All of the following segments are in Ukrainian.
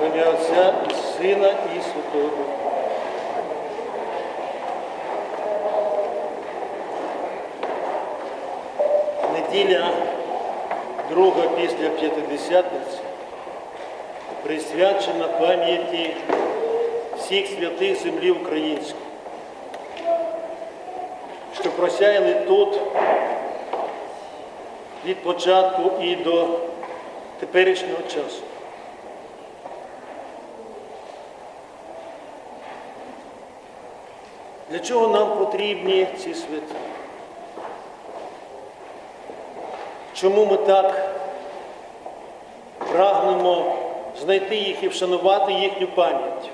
В ім'я Отця і Сина і Святого Духа. Неділя друга після П'ятидесятниці присвячена пам'яті всіх святих землі української, що просяяли тут від початку і до теперішнього часу. Для чого нам потрібні ці святі? Чому ми так прагнемо знайти їх і вшанувати їхню пам'ять?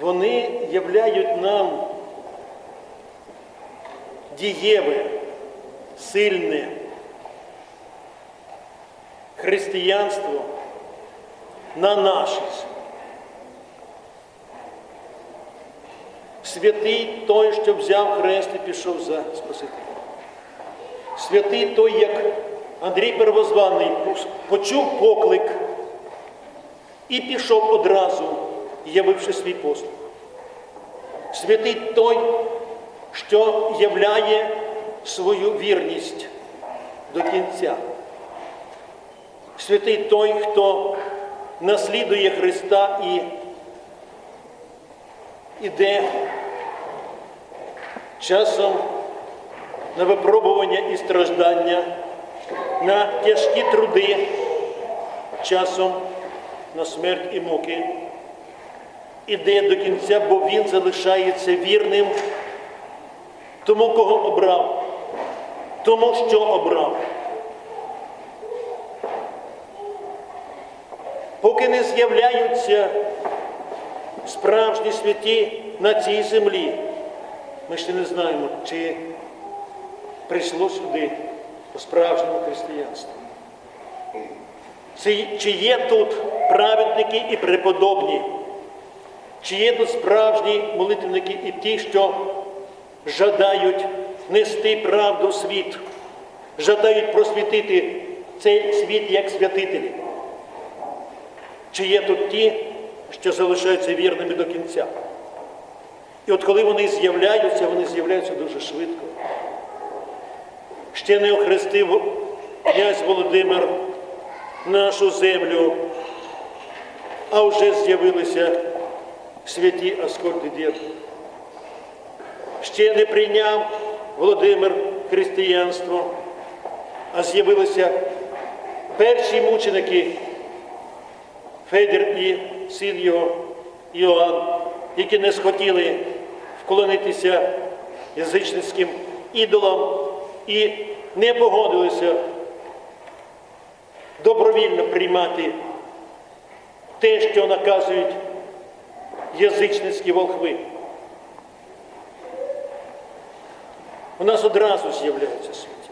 Вони являють нам дієве, сильне християнство на нашій Святий той, що взяв хрест і пішов за Спасителем. Святий той, як Андрій Первозваний почув поклик і пішов одразу, явивши свій послуг. Святий той, що являє свою вірність до кінця. Святий той, хто наслідує Христа і іде часом на випробування і страждання, на тяжкі труди, часом на смерть і муки. Іде до кінця, бо він залишається вірним тому, кого обрав, тому, що обрав. Поки не з'являються справжні святі на цій землі, ми ще не знаємо, чи прийшло сюди по справжньому християнству. Чи, є тут праведники і преподобні, чи є тут справжні молитвенники і ті, що жадають нести правду в світ, жадають просвітити цей світ як святителі. Чи є тут ті, що залишаються вірними до кінця? І от коли вони з'являються, вони з'являються дуже швидко. Ще не охрестив князь Володимир нашу землю, а вже з'явилися святі Аскольд і Ще не прийняв Володимир християнство, а з'явилися перші мученики Федір і син його Іоанн, які не схотіли вклонитися язичницьким ідолам і не погодилися добровільно приймати те, що наказують язичницькі волхви. У нас одразу з'являються святі.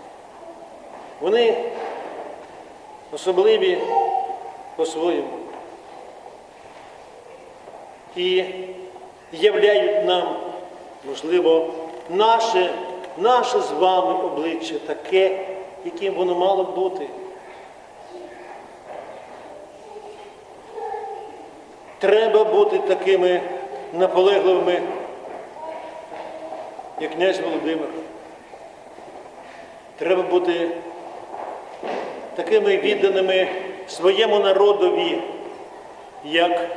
Вони особливі по-своєму і являють нам, можливо, наше, наше з вами обличчя таке, яким воно мало б бути. Треба бути такими наполегливими, як князь Володимир. Треба бути такими відданими своєму народові, як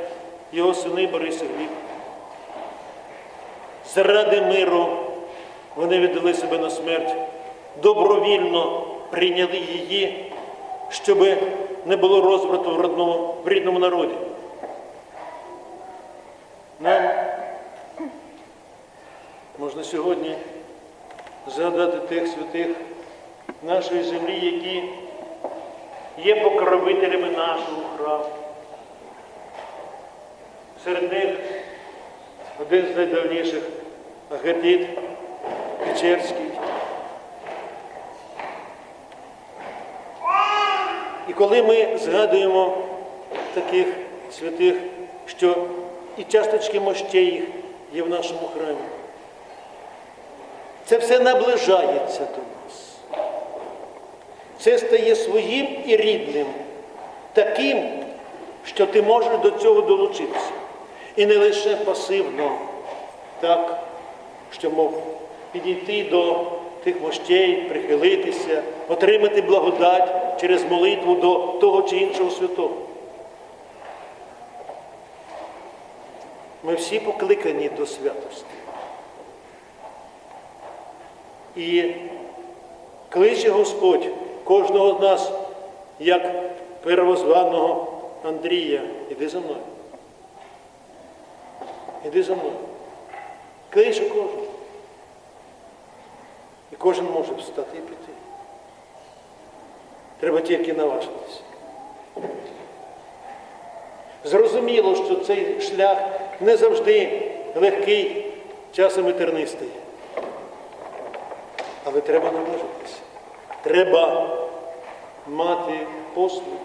його сини Борис Гліб. Заради миру вони віддали себе на смерть, добровільно прийняли її, щоб не було розврату в, родному, в рідному народі. Нам можна сьогодні згадати тих святих нашої землі, які є покровителями нашого храму. Серед них один з найдавніших Агатит Печерський. І коли ми згадуємо таких святих, що і часточки мощей їх є в нашому храмі, це все наближається до нас. це стає своїм і рідним, таким, що ти можеш до цього долучитися. І не лише пасивно, так, що мов підійти до тих мощей, прихилитися, отримати благодать через молитву до того чи іншого святого. Ми всі покликані до святості. І кличе Господь кожного з нас, як первозваного Андрія, іди за мною. Іди за мною. Кличе кожен. І кожен може встати і піти. Треба тільки наважитися. Зрозуміло, що цей шлях не завжди легкий, часом і тернистий. Але треба наважитися. Треба мати послуг.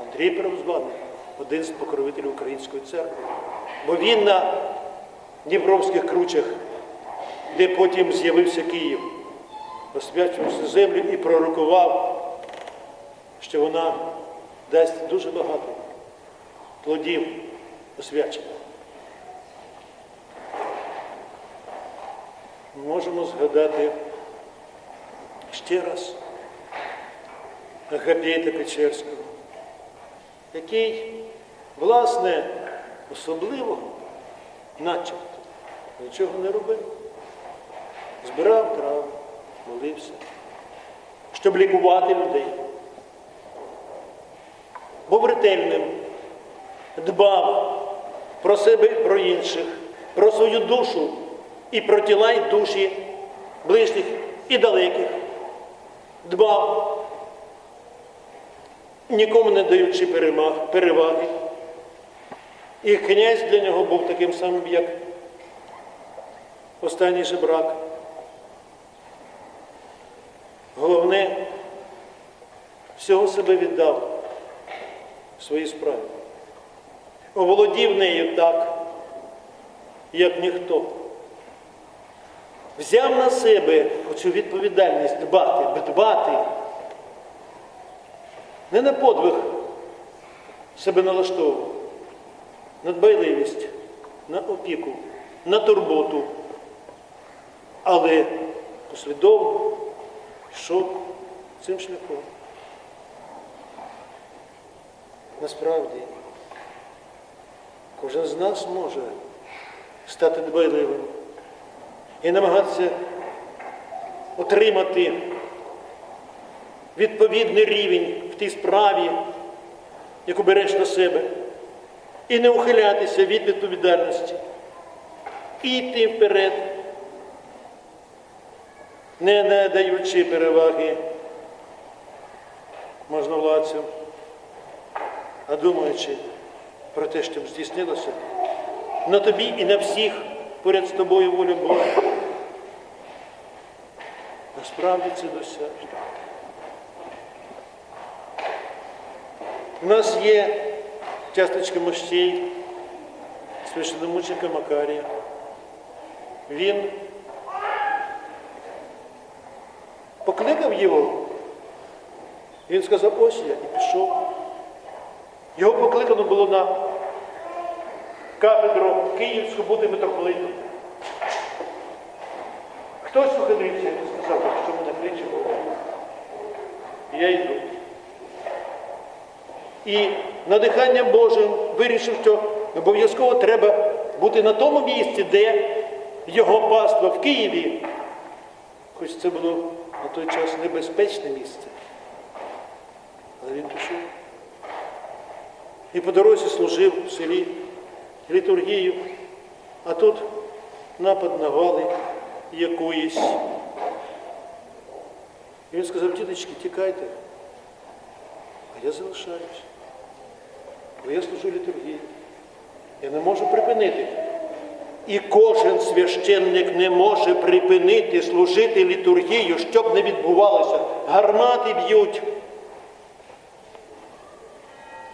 Андрій Первозваний, один з покровителів Української церкви. Бо він на Дніпровських кручах, де потім з'явився Київ, освячувався землю і пророкував, що вона дасть дуже багато плодів освячення. Можемо згадати ще раз Агапіта Печерського, який, власне, особливо, начебто, нічого не робив. Збирав траву, молився, щоб лікувати людей. Був ретельним, дбав про себе про інших, про свою душу і про тіла і душі ближніх і далеких. Дбав, нікому не даючи переваги. І князь для нього був таким самим, як останній жебрак. Головне, всього себе віддав своїй справі. Оволодів нею так, як ніхто. Взяв на себе оцю відповідальність дбати, дбати. Не на подвиг себе налаштовував, на дбайливість, на опіку, на турботу, але послідовно йшов цим шляхом. Насправді, кожен з нас може стати дбайливим і намагатися отримати відповідний рівень в тій справі, яку береш на себе, і не ухилятися від відповідальності, і йти вперед, не надаючи переваги можновладцям, а думаючи про те, щоб здійснилося на тобі і на всіх поряд з тобою воля Божа. Насправді це досяжно. У нас є часточка мощей священномученика Макарія. Він покликав його. Він сказав, ось я і пішов. Його покликано було на кафедру Київську бути митрополитом. Хтось ухилився і сказав, що мене кличе. І я йду. І надиханням Божим вирішив, що обов'язково треба бути на тому місці, де його паства в Києві. Хоч це було на той час небезпечне місце. Але він пішов. І по дорозі служив в селі літургію, а тут напад на вали якоїсь. І він сказав, діточки, тікайте, а я залишаюсь. Бо я служу літургії. Я не можу припинити. І кожен священник не може припинити служити літургію, щоб не відбувалося. Гармати б'ють.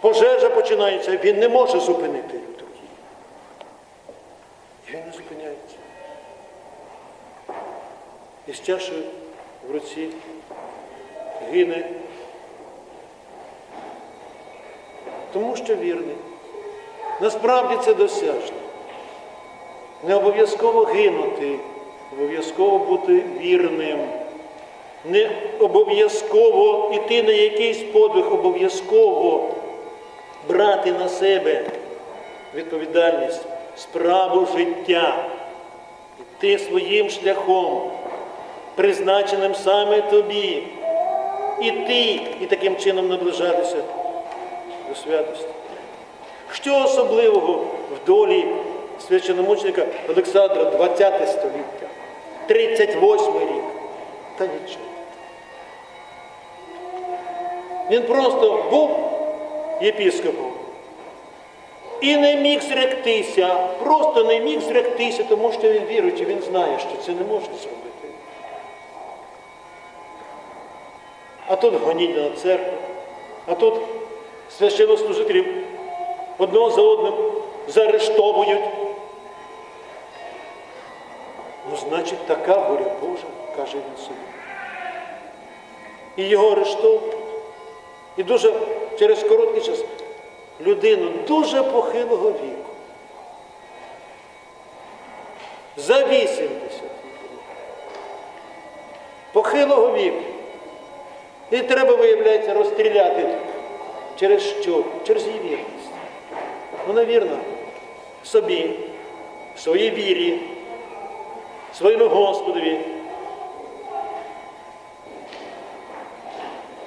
Пожежа починається, він не може зупинити літургію. І він не зупиняється. І з чашею в руці гине. Тому що вірний. Насправді це досяжно. Не обов'язково гинути, обов'язково бути вірним. Не обов'язково йти на якийсь подвиг, обов'язково брати на себе відповідальність, справу життя, йти своїм шляхом, призначеним саме тобі, іти і таким чином наближатися до святості. Що особливого в долі священомученика Олександра 20 століття, 38 рік? Та нічого. Він просто був єпіскопом і не міг зректися, просто не міг зректися, тому що він віруючий, він знає, що це не можна зробити. А тут гоніння на церкву, а тут священнослужителів одного за одним заарештовують. Ну, значить, така воля Божа, каже він собі. І його арештовують. І дуже через короткий час людину дуже похилого віку. За 80 похилого віку. І треба, виявляється, розстріляти. Через що? Через її вірність. Вона вірна собі, своїй вірі, своєму Господові.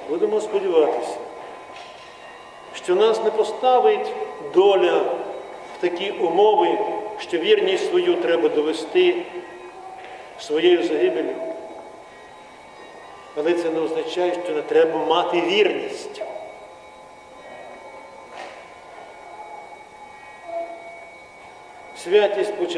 Будемо сподіватися, що нас не поставить доля в такі умови, що вірність свою треба довести своєю загибелью. Але це не означає, що не треба мати вірність. Святість починає.